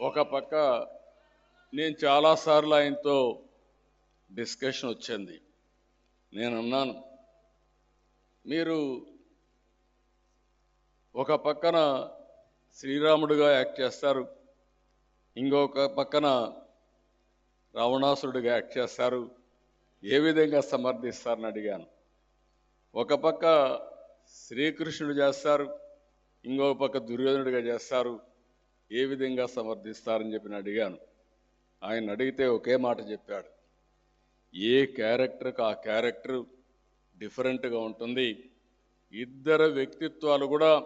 ఒక పక్క నేను చాలాసార్లు ఆయనతో డిస్కషన్ వచ్చింది. నేను అన్నాను మీరు ఒక పక్కన శ్రీరాముడుగా యాక్ట్ చేస్తారు ఇంకొక పక్కన రావణాసురుడిగా యాక్ట్ చేస్తారు ఏ విధంగా సమర్థిస్తారని అడిగాను. ఒక పక్క శ్రీకృష్ణుడు చేస్తారు ఇంకొక పక్క దుర్యోధనుడిగా చేస్తారు ఏ విధంగా సమర్థిస్తారని చెప్పి అడిగాను. ఆయన అడిగితే ఒకే మాట చెప్పాడు. ఏ క్యారెక్టర్కి ఆ క్యారెక్టర్ డిఫరెంట్గా ఉంటుంది? ఇద్దరు వ్యక్తిత్వాలు కూడా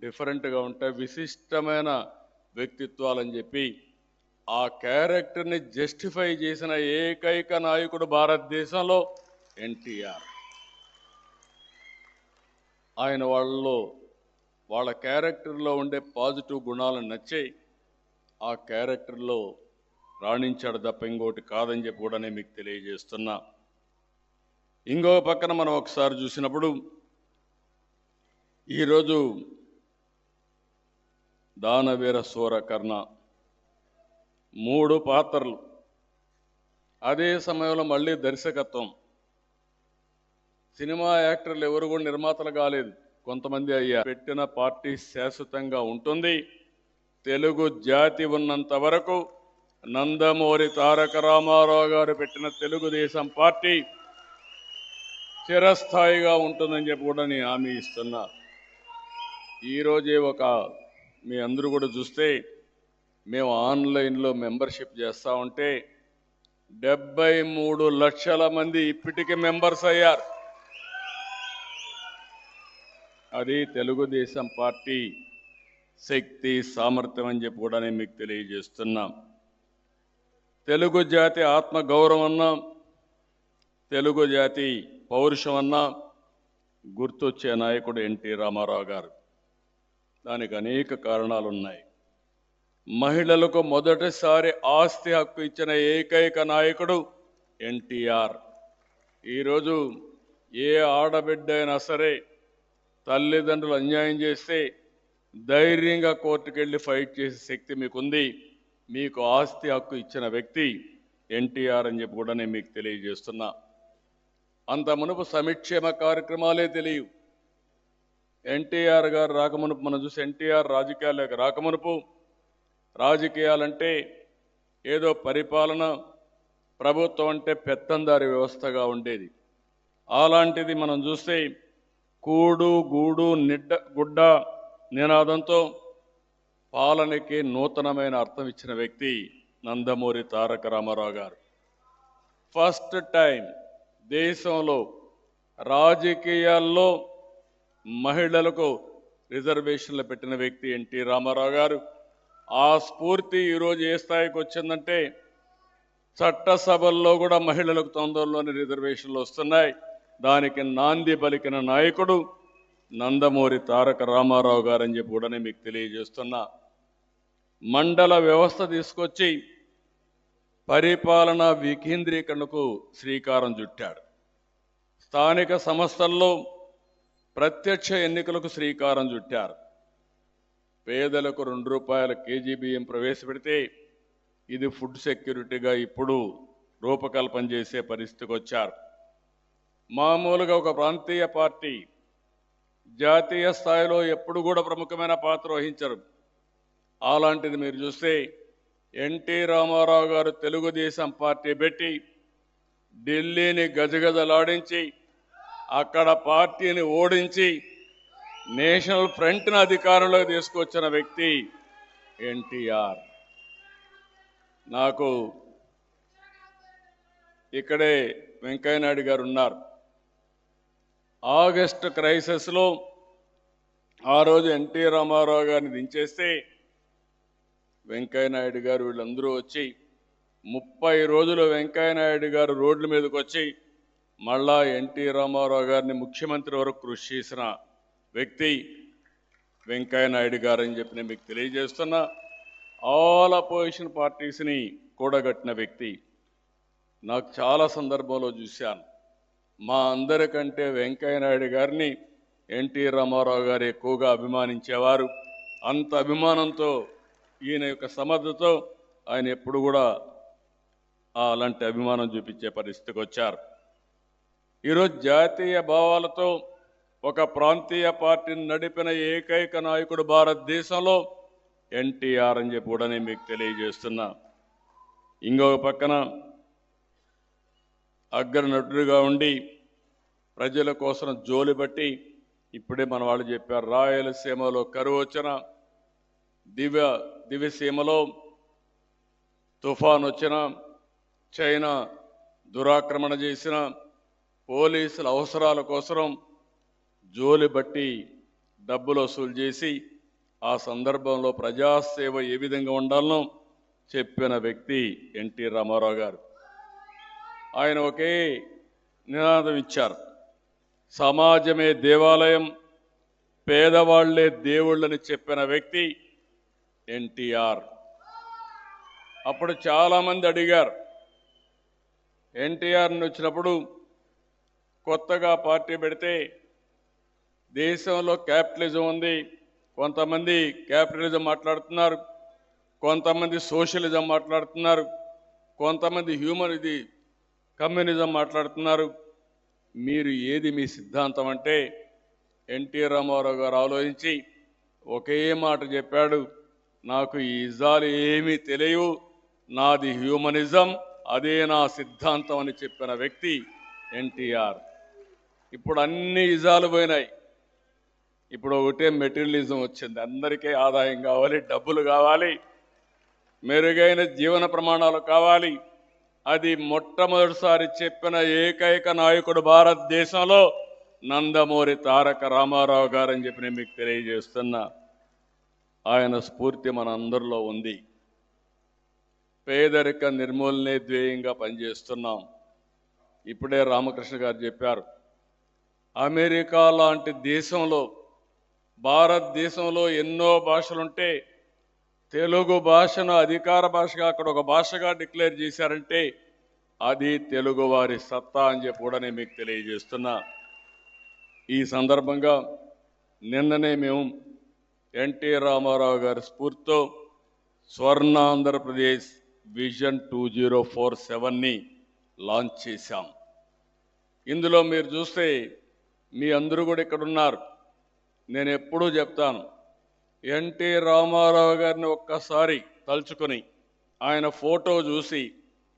డిఫరెంట్గా ఉంటాయి. విశిష్టమైన వ్యక్తిత్వాలు అని చెప్పి ఆ క్యారెక్టర్ని జస్టిఫై చేసిన ఏకైక నాయకుడు భారతదేశంలో ఎన్టీఆర్. ఆయన వాళ్ళలో వాళ్ళ క్యారెక్టర్లో ఉండే పాజిటివ్ గుణాలు నచ్చాయి ఆ క్యారెక్టర్లో రాణించాడు తప్ప ఇంకోటి కాదని చెప్పి కూడా నేను మీకు తెలియజేస్తున్నా. ఇంకో పక్కన మనం ఒకసారి చూసినప్పుడు ఈరోజు దానవీర సూరకర్ణ మూడు పాత్రలు. అదే సమయంలో మళ్ళీ దర్శకత్వం. సినిమా యాక్టర్లు ఎవరు కూడా నిర్మాతలు కాలేదు. కొంతమంది అయ్యా పెట్టిన పార్టీ శాశ్వతంగా ఉంటుంది. తెలుగు జాతి ఉన్నంత వరకు నందమూరి తారక రామారావు గారు పెట్టిన తెలుగుదేశం పార్టీ చిరస్థాయిగా ఉంటుందని చెప్పి కూడా నేను హామీ ఇస్తున్నా. ఈరోజే ఒక మీ అందరూ కూడా చూస్తే మేము ఆన్లైన్లో మెంబర్షిప్ చేస్తూ ఉంటే డెబ్బై మూడు లక్షల మంది ఇప్పటికే మెంబర్స్ అయ్యారు. అది తెలుగుదేశం పార్టీ శక్తి సామర్థ్యం అని చెప్పి కూడా నేను మీకు తెలియజేస్తున్నాం. తెలుగు జాతి ఆత్మగౌరవం అన్నా తెలుగు జాతి పౌరుషం అన్నా గుర్తొచ్చే నాయకుడు ఎన్టీ రామారావు గారు. దానికి అనేక కారణాలు ఉన్నాయి. మహిళలకు మొదటిసారి ఆస్తి హక్కు ఇచ్చిన ఏకైక నాయకుడు ఎన్టీఆర్. ఈరోజు ఏ ఆడబిడ్డ అయినా సరే తల్లిదండ్రులు అన్యాయం చేస్తే ధైర్యంగా కోర్టుకెళ్ళి ఫైట్ చేసే శక్తి మీకుంది. మీకు ఆస్తి హక్కు ఇచ్చిన వ్యక్తి ఎన్టీఆర్ అని చెప్పి కూడా నేను మీకు తెలియజేస్తున్నా. అంత మునుపు సంక్షేమ కార్యక్రమాలే తెలియవు. ఎన్టీఆర్ గారు రాకమునుపు మనం చూసి ఎన్టీఆర్ రాజకీయాల్లోకి రాకమునుపు రాజకీయాలంటే ఏదో పరిపాలన ప్రభుత్వం అంటే పెత్తందారి వ్యవస్థగా ఉండేది. అలాంటిది మనం చూస్తే కూడు గూడు నిడ్డ గుడ్డ నినాదంతో పాలనకి నూతనమైన అర్థం ఇచ్చిన వ్యక్తి నందమూరి తారక రామారావు గారు. ఫస్ట్ టైం దేశంలో రాజకీయాల్లో మహిళలకు రిజర్వేషన్లు పెట్టిన వ్యక్తి ఎన్టీ రామారావు గారు. ఆ స్ఫూర్తి ఈరోజు ఏ స్థాయికి వచ్చిందంటే చట్టసభల్లో కూడా మహిళలకు తొందరలోని రిజర్వేషన్లు వస్తున్నాయి. దానికి నాంది పలికిన నాయకుడు నందమూరి తారక రామారావు గారని చెప్పి కూడా నేను మీకు తెలియజేస్తున్నా. మండల వ్యవస్థ తీసుకొచ్చి పరిపాలన వికేంద్రీకరణకు శ్రీకారం చుట్టాడు. స్థానిక సంస్థల్లో ప్రత్యక్ష ఎన్నికలకు శ్రీకారం చుట్టారు. పేదలకు రెండు రూపాయల కేజీ బియ్యం ప్రవేశపెడితే ఇది ఫుడ్ సెక్యూరిటీగా ఇప్పుడు రూపకల్పన చేసే పరిస్థితికి వచ్చారు. మామూలుగా ఒక ప్రాంతీయ పార్టీ జాతీయ స్థాయిలో ఎప్పుడు కూడా ప్రముఖమైన పాత్ర వహించరు. అలాంటిది మీరు చూస్తే ఎన్టీ రామారావు గారు తెలుగుదేశం పార్టీ పెట్టి ఢిల్లీని గజగజలాడించి అక్కడ పార్టీని ఓడించి నేషనల్ ఫ్రంట్ను అధికారంలోకి తీసుకొచ్చిన వ్యక్తి ఎన్టీఆర్. నాకు ఇక్కడే వెంకయ్యనాయుడు గారు ఉన్నారు. ఆగస్ట్ క్రైసిస్లో ఆ రోజు ఎన్టీ రామారావు గారిని దించేస్తే వెంకయ్యనాయుడు గారు వీళ్ళందరూ వచ్చి ముప్పై రోజులు వెంకయ్యనాయుడు గారు రోడ్ల మీదకి వచ్చి మళ్ళా ఎన్టీ రామారావు గారిని ముఖ్యమంత్రి వరకు కృషి చేసిన వ్యక్తి వెంకయ్యనాయుడు గారు అని చెప్పి నేను మీకు తెలియజేస్తున్నా. ఆల్ అపోజిషన్ పార్టీస్ని కూడగట్టిన వ్యక్తి. నాకు చాలా సందర్భంలో చూశాను. మా అందరికంటే వెంకయ్యనాయుడు గారిని ఎన్టీ రామారావు గారు ఎక్కువగా అభిమానించేవారు. అంత అభిమానంతో ఈయన యొక్క సమర్థతో ఆయన ఎప్పుడు కూడా అలాంటి అభిమానం చూపించే పరిస్థితికి వచ్చారు. ఈరోజు జాతీయ భావాలతో ఒక ప్రాంతీయ పార్టీని నడిపిన ఏకైక నాయకుడు భారతదేశంలో ఎన్టీఆర్ అని చెప్పి కూడా నేను మీకు తెలియజేస్తున్నా. ఇంకొక పక్కన అగ్ర నటుడిగా ఉండి ప్రజల కోసం జోలి బట్టి ఇప్పుడే మన వాళ్ళు చెప్పారు రాయలసీమలో కరువు వచ్చిన దివ్య దివ్యసీమలో తుఫాన్ వచ్చిన చైనా దురాక్రమణ చేసిన పోలీసుల అవసరాల కోసం జోలి బట్టి డబ్బులు వసూలు చేసి ఆ సందర్భంలో ప్రజాసేవ ఏ విధంగా ఉండాలనో చెప్పిన వ్యక్తి ఎన్టీ రామారావు గారు. ఆయన ఒకే నినాదం ఇచ్చారు. సమాజమే దేవాలయం పేదవాళ్ళే దేవుళ్ళని చెప్పిన వ్యక్తి ఎన్టీఆర్. అప్పుడు చాలామంది అడిగారు ఎన్టీఆర్ని వచ్చినప్పుడు కొత్తగా పార్టీ పెడితే దేశంలో క్యాపిటలిజం ఉంది కొంతమంది క్యాపిటలిజం మాట్లాడుతున్నారు కొంతమంది సోషలిజం మాట్లాడుతున్నారు కొంతమంది హ్యూమన్ ఇది కమ్యూనిజం మాట్లాడుతున్నారు. మీరు ఏది మీ సిద్ధాంతం అంటే? ఎన్టీ రామారావు గారు ఆలోచించి ఒకే మాట చెప్పాడు. నాకు ఈ ఇజాలు ఏమీ తెలియవు. నాది హ్యూమనిజం. అదే నా సిద్ధాంతం అని చెప్పిన వ్యక్తి ఎన్టీఆర్. ఇప్పుడు అన్ని ఇజాలు పోయినాయి. ఇప్పుడు ఒకటే మెటీరియలిజం వచ్చింది. అందరికీ ఆదాయం కావాలి డబ్బులు కావాలి మెరుగైన జీవన ప్రమాణాలు కావాలి. అది మొట్టమొదటిసారి చెప్పిన ఏకైక నాయకుడు భారతదేశంలో నందమూరి తారక రామారావు గారని చెప్పి నేను మీకు తెలియజేస్తున్నా. ఆయన స్ఫూర్తి మన అందరిలో ఉంది. పేదరిక నిర్మూలనే ధ్యేయంగా పనిచేస్తున్నాం. ఇప్పుడే రామకృష్ణ గారు చెప్పారు అమెరికా లాంటి దేశంలో భారతదేశంలో ఎన్నో భాషలుంటే తెలుగు భాషను అధికార భాషగా అక్కడ ఒక భాషగా డిక్లేర్ చేశారంటే అది తెలుగువారి సత్తా అని చెప్పి కూడా నేను మీకు తెలియజేస్తున్నా. ఈ సందర్భంగా నిన్ననే మేము ఎన్టీ రామారావు గారి స్ఫూర్తితో Swarna Andhra Pradesh vision two zero four సెవెన్ని launch చేశాం. ఇందులో మీరు చూస్తే మీ అందరూ కూడా ఇక్కడ ఉన్నారు నేను ఎప్పుడూ చెప్తాను ఎన్టీ రామారావు గారిని ఒక్కసారి తలుచుకొని ఆయన ఫోటో చూసి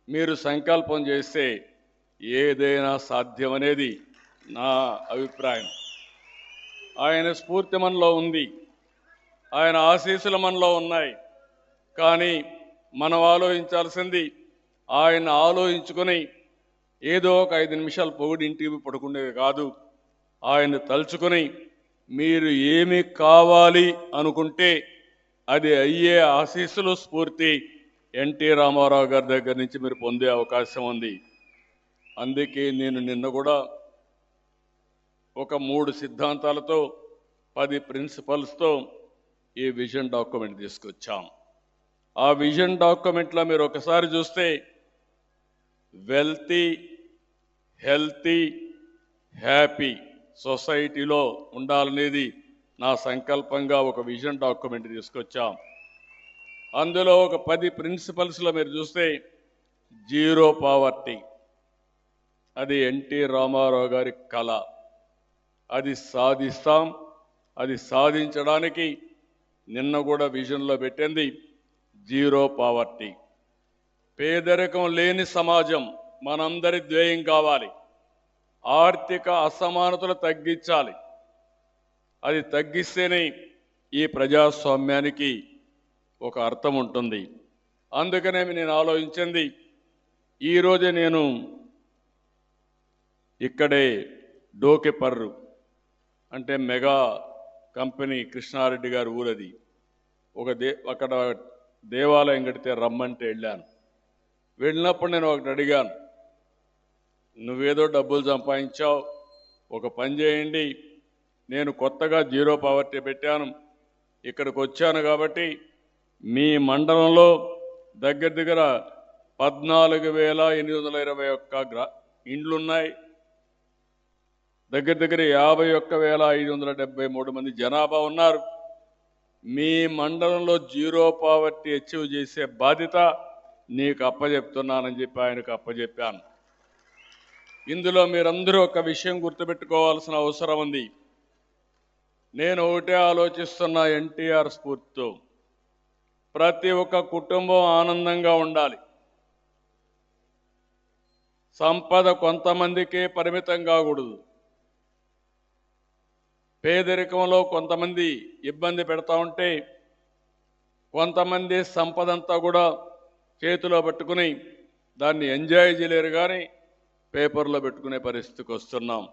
మీరు సంకల్పం చేస్తే ఏదైనా సాధ్యమనేది నా అభిప్రాయం. ఆయన స్ఫూర్తి మనలో ఉంది. ఆయన ఆశీస్సులు మనలో ఉన్నాయి. కానీ మనం ఆలోచించాల్సింది ఆయన ఆలోచించుకొని ఏదో ఒక ఐదు నిమిషాలు పొగిడి ఇంటికి పడుకునేది కాదు. ఆయన తలుచుకొని మీరు ఏమి కావాలి అనుకుంటే అది అయ్యే ఆశీస్సులు స్ఫూర్తి ఎన్టీ రామారావు గారి దగ్గర నుంచి మీరు పొందే అవకాశం ఉంది. అందుకే నేను నిన్న కూడా ఒక మూడు సిద్ధాంతాలతో పది ప్రిన్సిపల్స్తో ఈ విజన్ డాక్యుమెంట్ తీసుకొచ్చాం. ఆ విజన్ డాక్యుమెంట్లో మీరు ఒకసారి చూస్తే వెల్తీ హెల్తీ హ్యాపీ సొసైటీలో ఉండాలనేది నా సంకల్పంగా ఒక విజన్ డాక్యుమెంట్ తీసుకొచ్చాం. అందులో ఒక పది ప్రిన్సిపల్స్లో మీరు చూస్తే జీరో పావర్టీ. అది ఎన్టీ రామారావు గారి కళ. అది సాధిస్తాం అది సాధించడానికి నిన్న కూడా విజన్లో పెట్టింది జీరో పావర్టీ. పేదరికం లేని సమాజం మనందరి ధ్యేయం కావాలి. ఆర్థిక అసమానతలు తగ్గించాలి. అది తగ్గిస్తేనే ఈ ప్రజాస్వామ్యానికి ఒక అర్థం ఉంటుంది. అందుకనే నేను ఆలోచించింది ఈరోజే నేను ఇక్కడే డోకెపర్రు అంటే మెగా కంపెనీ కృష్ణారెడ్డి గారి ఊరది. ఒక దే అక్కడ దేవాలయం కడితే రమ్మంటే వెళ్ళాను. వెళ్ళినప్పుడు నేను ఒకటి అడిగాను నువ్వేదో డబ్బులు సంపాదించావు ఒక పని చేయండి. నేను కొత్తగా జీరో పావర్టీ పెట్టాను. ఇక్కడికి వచ్చాను కాబట్టి మీ మండలంలో దగ్గర దగ్గర పద్నాలుగు వేల ఎనిమిది వందల ఇరవై ఒక్క గ్రా ఇండ్లున్నాయి. దగ్గర దగ్గర యాభై ఒక్క వేల ఐదు వందల డెబ్బై మూడు మంది జనాభా ఉన్నారు. మీ మండలంలో జీరో పావర్టీ అచీవ్ చేసే బాధ్యత నీకు అప్పచెప్తున్నానని చెప్పి ఆయనకు అప్పచెప్పాను ఇందులో మీరందరూ ఒక విషయం గుర్తుపెట్టుకోవాల్సిన అవసరం ఉంది. నేను ఒకటే ఆలోచిస్తున్న ఎన్టీఆర్ స్ఫూర్తితో. ప్రతి ఒక్క కుటుంబం ఆనందంగా ఉండాలి. సంపద కొంతమందికే పరిమితం కాకూడదు. పేదరికంలో కొంతమంది ఇబ్బంది పెడతా ఉంటే కొంతమంది సంపదంతా కూడా చేతిలో పట్టుకుని దాన్ని ఎంజాయ్ చేయలేరు కానీ పేపర్లో పెట్టుకునే పరిస్థితికి వస్తున్నాం.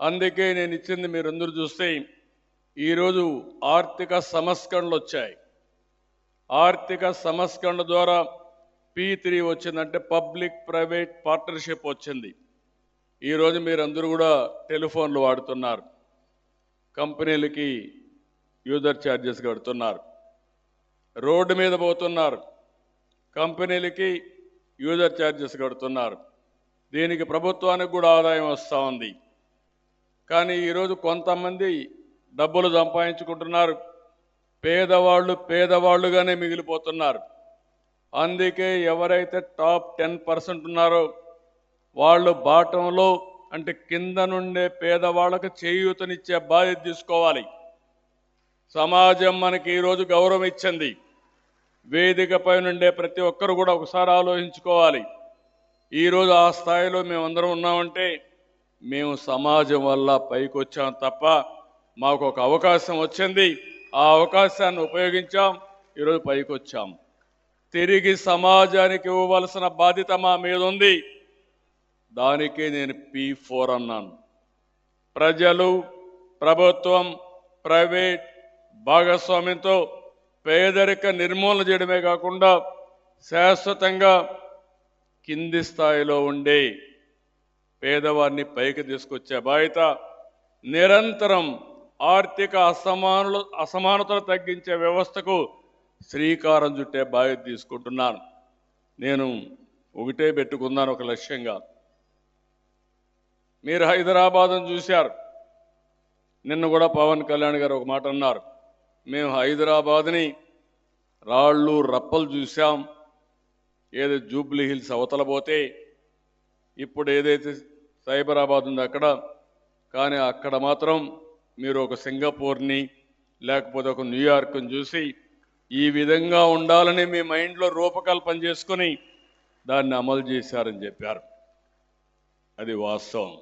అందుకే నేను ఇచ్చింది మీరందరూ చూస్తే ఈరోజు ఆర్థిక సంస్కరణలు వచ్చాయి. ఆర్థిక సంస్కరణ ద్వారా పీ త్రీ వచ్చిందంటే పబ్లిక్ ప్రైవేట్ పార్ట్నర్షిప్ వచ్చింది. ఈరోజు మీరందరూ కూడా టెలిఫోన్లు వాడుతున్నారు. కంపెనీలకి యూజర్ ఛార్జెస్ కడుతున్నారు. రోడ్డు మీద పోతున్నారు. కంపెనీలకి యూజర్ ఛార్జెస్ కడుతున్నారు. దీనికి ప్రభుత్వానికి కూడా ఆదాయం వస్తూ ఉంది. కానీ ఈరోజు కొంతమంది డబ్బులు సంపాదించుకుంటున్నారు. పేదవాళ్ళు పేదవాళ్ళుగానే మిగిలిపోతున్నారు. అందుకే ఎవరైతే టాప్ టెన్ పర్సెంట్ ఉన్నారో వాళ్ళు బాటంలో అంటే కింద నుండే పేదవాళ్ళకు చేయూతనిచ్చే బాధ్యత తీసుకోవాలి. సమాజం మనకి ఈరోజు గౌరవం ఇచ్చింది. వేదికపై నుండే ప్రతి ఒక్కరు కూడా ఒకసారి ఆలోచించుకోవాలి. ఈరోజు ఆ స్థాయిలో మేమందరం ఉన్నామంటే మేము సమాజం వల్ల పైకి వచ్చాం తప్ప మాకు ఒక అవకాశం వచ్చింది. ఆ అవకాశాన్ని ఉపయోగించాం. ఈరోజు పైకి వచ్చాం తిరిగి సమాజానికి ఇవ్వవలసిన బాధ్యత మా మీద ఉంది దానికే నేను పి ఫోర్ అన్నాను. ప్రజలు ప్రభుత్వం ప్రైవేట్ భాగస్వామ్యంతో పేదరిక నిర్మూలన చేయడమే కాకుండా శాశ్వతంగా కింది స్థాయిలో ఉండే పేదవారిని పైకి తీసుకొచ్చే బాధ్యత నిరంతరం ఆర్థిక అసమానులు అసమానతలు తగ్గించే వ్యవస్థకు శ్రీకారం చుట్టే బాధ్యత తీసుకుంటున్నాను. నేను ఒకటే పెట్టుకున్నాను ఒక లక్ష్యంగా మీరు హైదరాబాద్ను చూశారు. నిన్న కూడా పవన్ కళ్యాణ్ గారు ఒక మాట అన్నారు. మేము హైదరాబాద్ని రాళ్ళు రప్పలు చూసాం ఏదో జూబ్లీ హిల్స్ అవతల పోతే ఇప్పుడు ఏదైతే సైబరాబాద్ ఉందో అక్కడ కానీ అక్కడ మాత్రం మీరు ఒక సింగపూర్ని లేకపోతే ఒక న్యూయార్క్ని చూసి ఈ విధంగా ఉండాలని మీ మైండ్లో రూపకల్పన చేసుకొని దాన్ని అమలు చేశారని చెప్పారు. అది వాస్తవం.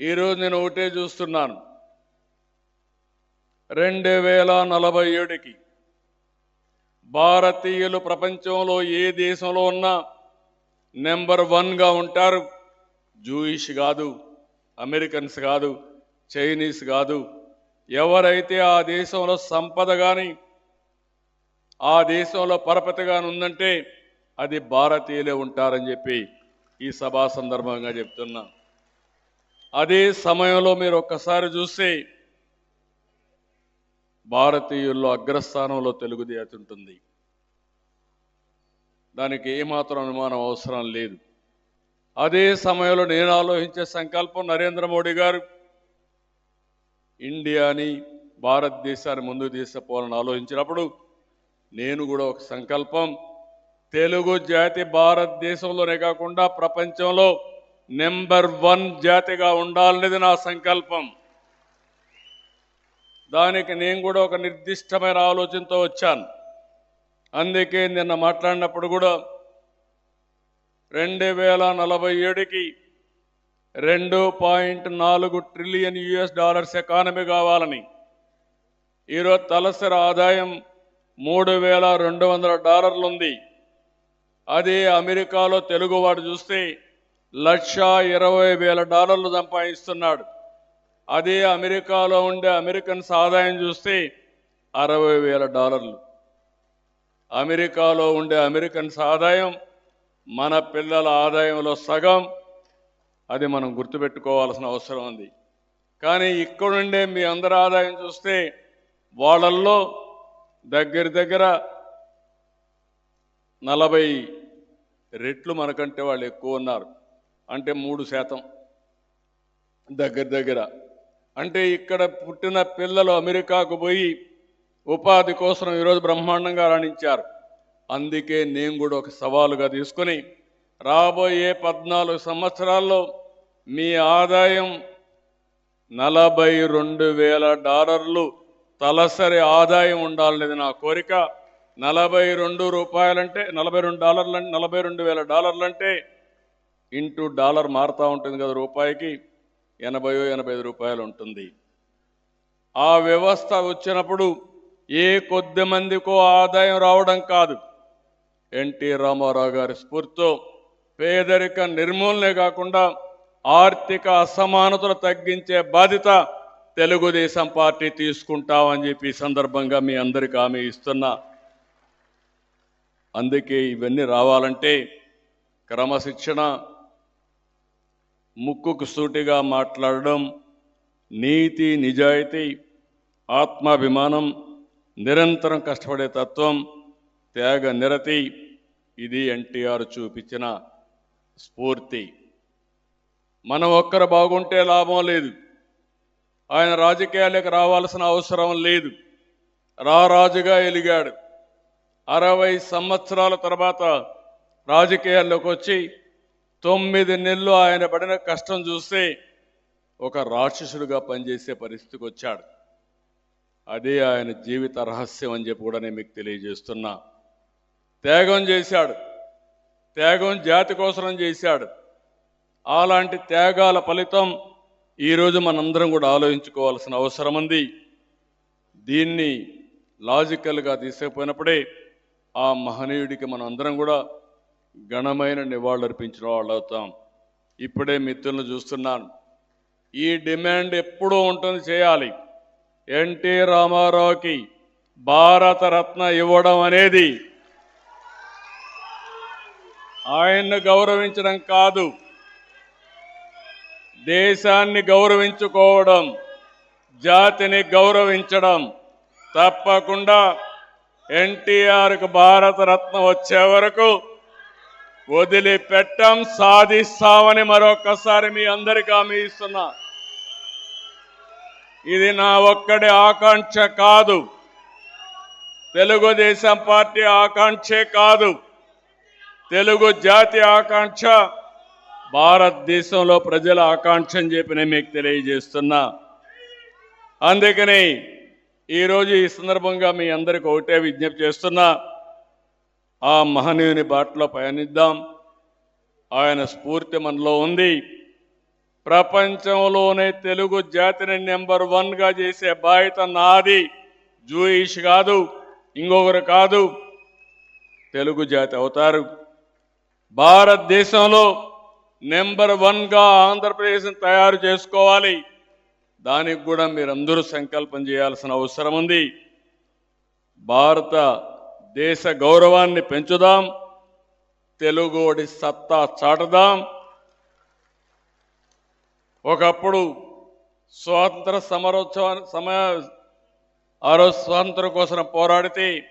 ఈరోజు నేను ఒకటే చూస్తున్నాను. రెండు వేల నలభై ఏడుకి భారతీయులు ప్రపంచంలో ఏ దేశంలో ఉన్నా నెంబర్ వన్గా ఉంటారు. జూయిష్ కాదు అమెరికన్స్ కాదు చైనీస్ కాదు. ఎవరైతే ఆ దేశంలో సంపద కానీ ఆ దేశంలో పరపతి కానీ ఉందంటే అది భారతీయులే ఉంటారని చెప్పి ఈ సభా సందర్భంగా చెప్తున్నా. అదే సమయంలో మీరు ఒక్కసారి చూస్తే భారతీయుల్లో అగ్రస్థానంలో తెలుగుదేశం ఉంటుంది. దానికి ఏమాత్రం అనుమానం అవసరం లేదు. అదే సమయంలో నేను ఆలోచించే సంకల్పం నరేంద్ర మోడీ గారు. ఇండియాని భారతదేశాన్ని ముందుకు తీసుకుపోవాలని ఆలోచించినప్పుడు నేను కూడా ఒక సంకల్పం తెలుగు జాతి భారతదేశంలోనే కాకుండా ప్రపంచంలో నెంబర్ వన్ జాతిగా ఉండాలనేది నా సంకల్పం. దానికి నేను కూడా ఒక నిర్దిష్టమైన ఆలోచనతో వచ్చాను. అందుకే నిన్న మాట్లాడినప్పుడు కూడా రెండు వేల నలభై ఏడుకి రెండు పాయింట్ నాలుగు ట్రిలియన్ యుఎస్ డాలర్స్ ఎకానమీ కావాలని. ఈరోజు తలసరి ఆదాయం మూడు వేల రెండు వందల డాలర్లు ఉంది అదే అమెరికాలో తెలుగువాడు చూస్తే లక్ష ఇరవై వేల డాలర్లు సంపాదిస్తున్నాడు. అదే అమెరికాలో ఉండే అమెరికన్స్ ఆదాయం చూస్తే అరవై వేల డాలర్లు. అమెరికాలో ఉండే అమెరికన్స్ ఆదాయం మన పిల్లల ఆదాయంలో సగం. అది మనం గుర్తుపెట్టుకోవాల్సిన అవసరం ఉంది. కానీ ఇక్కడుండే మీ అందరి ఆదాయం చూస్తే వాళ్ళల్లో దగ్గర దగ్గర నలభై రెట్లు మనకంటే వాళ్ళు ఎక్కువ ఉన్నారు. అంటే మూడు శాతం దగ్గర దగ్గర. అంటే ఇక్కడ పుట్టిన పిల్లలు అమెరికాకు పోయి ఉపాధి కోసం ఈరోజు బ్రహ్మాండంగా రాణించారు. అందుకే నేను కూడా ఒక సవాలుగా తీసుకొని రాబోయే పద్నాలుగు సంవత్సరాల్లో మీ ఆదాయం నలభై రెండు వేల డాలర్లు తలసరి ఆదాయం ఉండాలనేది నా కోరిక. నలభై రెండు రూపాయలంటే నలభై రెండు డాలర్లు నలభై రెండు వేల డాలర్లంటే ఇంటూ డాలర్ మారుతూ ఉంటుంది కదా రూపాయికి. ఎనభైయో ఎనభై ఐదు రూపాయలు ఉంటుంది. ఆ వ్యవస్థ వచ్చినప్పుడు ఏ కొద్ది మందికో ఆదాయం రావడం కాదు. ఎన్టీ రామారావు గారి స్ఫూర్తితో పేదరిక నిర్మూలనే కాకుండా ఆర్థిక అసమానతలు తగ్గించే బాధ్యత తెలుగుదేశం పార్టీ తీసుకుంటామని చెప్పి సందర్భంగా మీ అందరికీ హామీ ఇస్తున్నా. అందుకే ఇవన్నీ రావాలంటే క్రమశిక్షణ ముక్కుకు సూటిగా మాట్లాడడం నీతి నిజాయితీ ఆత్మాభిమానం నిరంతరం కష్టపడే తత్వం త్యాగ నిరతి ఇది ఎన్టీఆర్ చూపించిన స్ఫూర్తి. మనం ఒక్కరు బాగుంటే లాభం లేదు. ఆయన రాజకీయాలకు రావాల్సిన అవసరం లేదు. రారాజుగా ఎలిగాడు. అరవై సంవత్సరాల తర్వాత రాజకీయాల్లోకి వచ్చి తొమ్మిది నెలలు ఆయన పడిన కష్టం చూస్తే ఒక రాక్షసుడిగా పనిచేసే పరిస్థితికి వచ్చాడు. అదే ఆయన జీవిత రహస్యం అని చెప్పి కూడా నేను మీకు తెలియజేస్తున్నా. త్యాగం చేశాడు. త్యాగం జాతి కోసం చేశాడు. అలాంటి త్యాగాల ఫలితం ఈరోజు మనందరం కూడా ఆలోచించుకోవాల్సిన అవసరం ఉంది. దీన్ని లాజికల్గా తీసుకుపోయినప్పుడే ఆ మహనీయుడికి మనం అందరం కూడా ఘనమైన నివాళులర్పించిన వాళ్ళు అవుతాం. ఇప్పుడే మిత్రులను చూస్తున్నాను. ఈ డిమాండ్ ఎప్పుడూ ఉంటుంది చేయాలి. ఎన్టీ రామారావుకి భారతరత్న ఇవ్వడం అనేది ఆయన్ను గౌరవించడం కాదు. దేశాన్ని గౌరవించుకోవడం జాతిని గౌరవించడం తప్పకుండా ఎన్టీఆర్కు భారతరత్న వచ్చే వరకు వదిలిపెట్టం సాధిస్తామని మరొక్కసారి మీ అందరికీ హామీ ఇస్తున్నా. ఇది నా ఒక్కడి ఆకాంక్ష కాదు. తెలుగుదేశం పార్టీ ఆకాంక్షే కాదు. తెలుగు జాతి ఆకాంక్ష భారతదేశంలో ప్రజల ఆకాంక్ష అని చెప్పి నేను మీకు తెలియజేస్తున్నా. అందుకని ఈరోజు ఈ సందర్భంగా మీ అందరికి ఒకటే విజ్ఞప్తి చేస్తున్నా. ఆ మహనీయుని బాటలో పయనిద్దాం. ఆయన స్ఫూర్తి మనలో ఉంది. ప్రపంచంలోనే తెలుగు జాతిని నెంబర్ వన్గా చేసే బాధ్యత నాది. జూయిష్ కాదు ఇంకొకరు కాదు. తెలుగు జాతి అవుతారు. భారతదేశంలో నెంబర్ వన్గా ఆంధ్రప్రదేశ్ని తయారు చేసుకోవాలి. దానికి కూడా మీరందరూ సంకల్పం చేయాల్సిన అవసరం ఉంది. భారత దేశ గౌరవాన్ని పెంచుదాం తెలుగుడి సత్తా చాటుదాం. ఒకప్పుడు స్వాతంత్ర సమరోత్సవ సమయ ఆ రోజు స్వాతంత్రం కోసం పోరాడితే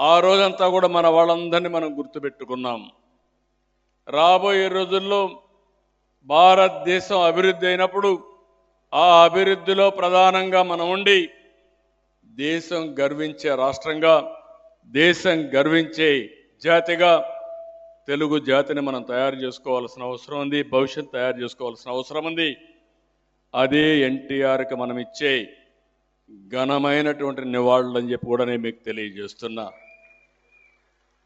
ఆ రోజంతా కూడా మన వాళ్ళందరినీ మనం గుర్తుపెట్టుకున్నాం. రాబోయే రోజుల్లో భారతదేశం అభివృద్ధి అయినప్పుడు ఆ అభివృద్ధిలో ప్రధానంగా మనం ఉండి దేశం గర్వించే రాష్ట్రంగా దేశం గర్వించే జాతిగా తెలుగు జాతిని మనం తయారు చేసుకోవాల్సిన అవసరం ఉంది భవిష్యత్ తయారు చేసుకోవాల్సిన అవసరం ఉంది. అదే ఎన్టీఆర్కి మనం ఇచ్చే ఘనమైనటువంటి నివాళులు అని చెప్పి కూడా నేను మీకు తెలియజేస్తున్నా.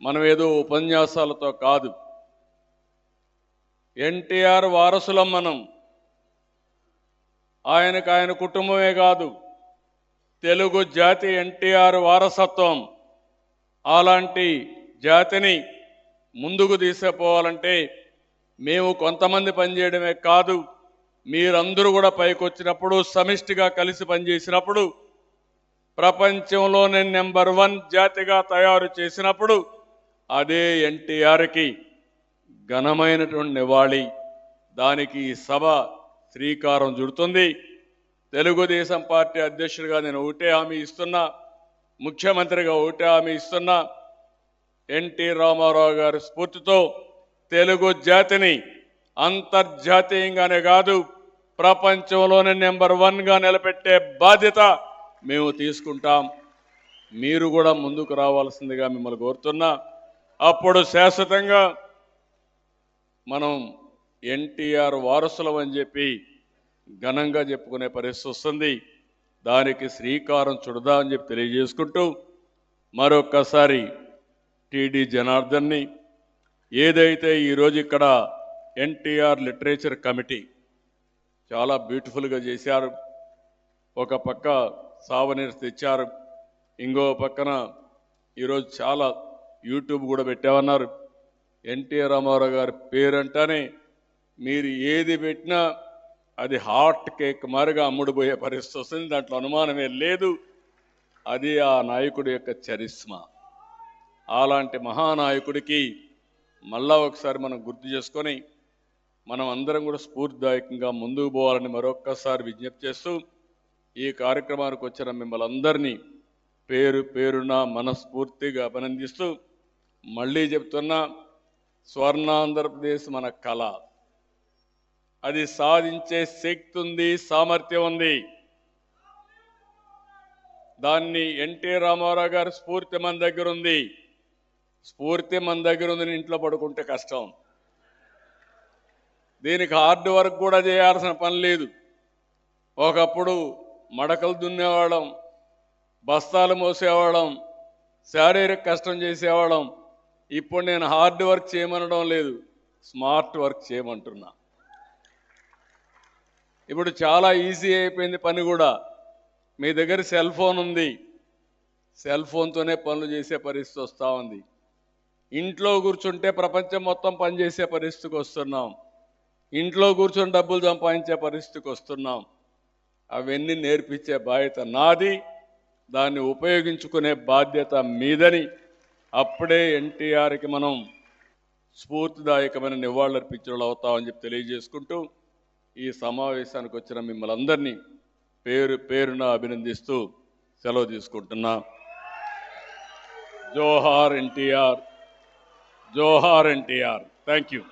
మనం ఏదో ఉపన్యాసాలతో కాదు. ఎన్టీఆర్ వారసులం మనం. ఆయనకు ఆయన కుటుంబమే కాదు. తెలుగు జాతి ఎన్టీఆర్ వారసత్వం. అలాంటి జాతిని ముందుకు తీసుకుపోవాలంటే మేము కొంతమంది పనిచేయడమే కాదు మీరందరూ కూడా పైకి వచ్చినప్పుడు సమిష్టిగా కలిసి పనిచేసినప్పుడు ప్రపంచంలోనే నెంబర్ వన్ జాతిగా తయారు చేసినప్పుడు అదే ఎన్టీఆర్కి ఘనమైనటువంటి నివాళి. దానికి ఈ సభ శ్రీకారం చుడుతుంది. తెలుగుదేశం పార్టీ అధ్యక్షుడిగా నేను ఒకటే హామీ ఇస్తున్నా. ముఖ్యమంత్రిగా ఒకటే హామీ ఇస్తున్నా ఎన్టీ రామారావు గారి స్ఫూర్తితో తెలుగు జాతిని అంతర్జాతీయంగానే కాదు ప్రపంచంలోనే నెంబర్ వన్గా నిలబెట్టే బాధ్యత మేము తీసుకుంటాం. మీరు కూడా ముందుకు రావాల్సిందిగా మిమ్మల్ని కోరుతున్నా. అప్పుడు శాశ్వతంగా మనం ఎన్టీఆర్ వారసులం అని చెప్పి ఘనంగా చెప్పుకునే పరిస్థితి వస్తుంది. దానికి శ్రీకారం చుడదా అని చెప్పి తెలియజేసుకుంటూ మరొక్కసారి టీడీ జనార్దన్ని ఏదైతే ఈరోజు ఇక్కడ ఎన్టీఆర్ లిటరేచర్ కమిటీ చాలా బ్యూటిఫుల్గా చేశారు ఒక పక్క సావనీర్స్ తెచ్చారు ఇంకో పక్కన ఈరోజు చాలా యూట్యూబ్ కూడా పెట్టామన్నారు. ఎన్టీఆర్ రామారావు గారి పేరంటనే మీరు ఏది పెట్టినా అది హాట్ కేక్ మారిగా అమ్ముడుపోయే పరిస్థితి వస్తుంది. దాంట్లో అనుమానమే లేదు. అది ఆ నాయకుడి యొక్క చరిస్మా. అలాంటి మహానాయకుడికి మళ్ళా ఒకసారి మనం గుర్తు చేసుకొని మనం అందరం కూడా స్ఫూర్తిదాయకంగా ముందుకు పోవాలని మరొక్కసారి విజ్ఞప్తి చేస్తూ ఈ కార్యక్రమానికి వచ్చిన మిమ్మల్ని అందరినీ పేరు పేరున మనస్ఫూర్తిగా అభినందిస్తూ మళ్ళీ చెప్తున్నా స్వర్ణాంధ్రప్రదేశ్ మన కళ. అది సాధించే శక్తి ఉంది సామర్థ్యం ఉంది. దాన్ని ఎన్టీ రామారావు గారు స్ఫూర్తి మన దగ్గర ఉంది. స్ఫూర్తి మన దగ్గర ఉంది ఇంట్లో పడుకుంటే కష్టం. దీనికి హార్డ్ వర్క్ కూడా చేయాల్సిన పని లేదు. ఒకప్పుడు మడకలు దున్నేవాళ్ళం బస్తాలు మోసేవాళ్ళం శారీరక కష్టం చేసేవాళ్ళం. ఇప్పుడు నేను హార్డ్ వర్క్ చేయమనడం లేదు స్మార్ట్ వర్క్ చేయమంటున్నా. ఇప్పుడు చాలా ఈజీ అయిపోయింది పని కూడా. మీ దగ్గర సెల్ ఫోన్ ఉంది. సెల్ ఫోన్తోనే పనులు చేసే పరిస్థితి వస్తూ ఉంది. ఇంట్లో కూర్చుంటే ప్రపంచం మొత్తం పనిచేసే పరిస్థితికి వస్తున్నాం. ఇంట్లో కూర్చొని డబ్బులు సంపాదించే పరిస్థితికి వస్తున్నాం. అవన్నీ నేర్పించే బాధ్యత నాది. దాన్ని ఉపయోగించుకునే బాధ్యత మీదని అప్పుడే ఎన్టీఆర్కి మనం స్ఫూర్తిదాయకమైన నివాళులర్పించడం అవుతామని చెప్పి తెలియజేసుకుంటూ ఈ సమావేశానికి వచ్చిన మిమ్మల్ని అందరినీ పేరు పేరున అభినందిస్తూ సెలవు తీసుకుంటున్నా. జోహార్ ఎన్టీఆర్ జోహార్ ఎన్టీఆర్. Thank you